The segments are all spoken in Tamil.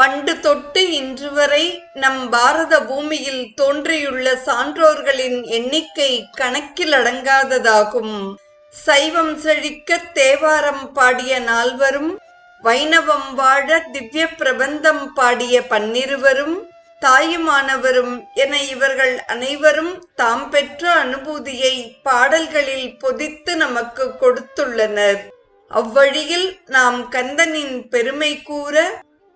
பண்டு தொட்டு இன்று வரை நம் பாரத பூமியில் தோன்றியுள்ள சான்றோர்களின் எண்ணிக்கை கணக்கில் அடங்காததாகும். சைவம் செழிக்க தேவாரம் பாடிய நால்வரும் வைணவம் வாழ திவ்ய பிரபந்தம் பாடிய பன்னிருவரும் தாயுமானவரும் என இவர்கள் அனைவரும் தாம் பெற்ற அனுபூதியை பாடல்களில் பொதித்து நமக்கு கொடுத்துள்ளனர். அவ்வழியில் நாம் கந்தனின் பெருமை கூற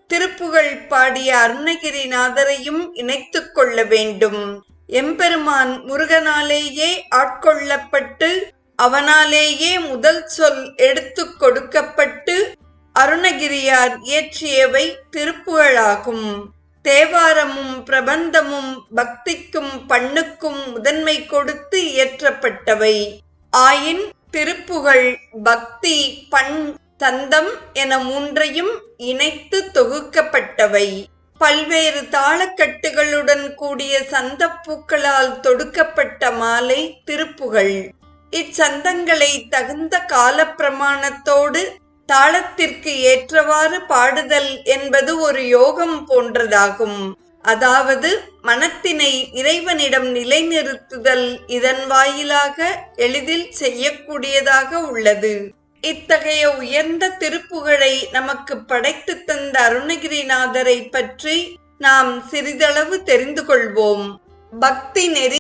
திருப்புகழ் பாடிய அருணகிரிநாதரையும் இணைத்துக் கொள்ள வேண்டும். எம்பெருமான் முருகனாலேயே ஆட்கொள்ளப்பட்டு அவனாலேயே முதல் சொல் எடுத்துக் கொடுக்கப்பட்டு அருணகிரியார் இயற்றியவை திருப்புகழாகும். தேவாரமும் பிரபந்தமும் பக்திக்கும் பண்ணுக்கும் முதன்மை கொடுத்து இயற்றப்பட்டவை. ஆயின் திருப்புகழ் பக்தி பண் தந்தம் என மூன்றையும் இணைத்து தொகுக்கப்பட்டவை. பல்வேறு தாளக்கட்டுகளுடன் கூடிய சந்தப்பூக்களால் தொடுக்கப்பட்ட மாலை திருப்புகழ் இச்சந்தங்களை தகுந்த காலப்பிரமாணத்தோடு தாளத்திற்கு ஏற்றவாறு பாடுதல் என்பது ஒரு யோகம் போன்றதாகும். அதாவது மனத்தினை இறைவனிடம் நிலைநிறுத்துதல் இதன் வாயிலாக எளிதில் செய்யக்கூடியதாக உள்ளது. இத்தகைய உயர்ந்த திருப்புகழை நமக்கு படைத்து தந்த அருணகிரிநாதரை பற்றி நாம் சிறிதளவு தெரிந்து கொள்வோம். பக்தி நெறி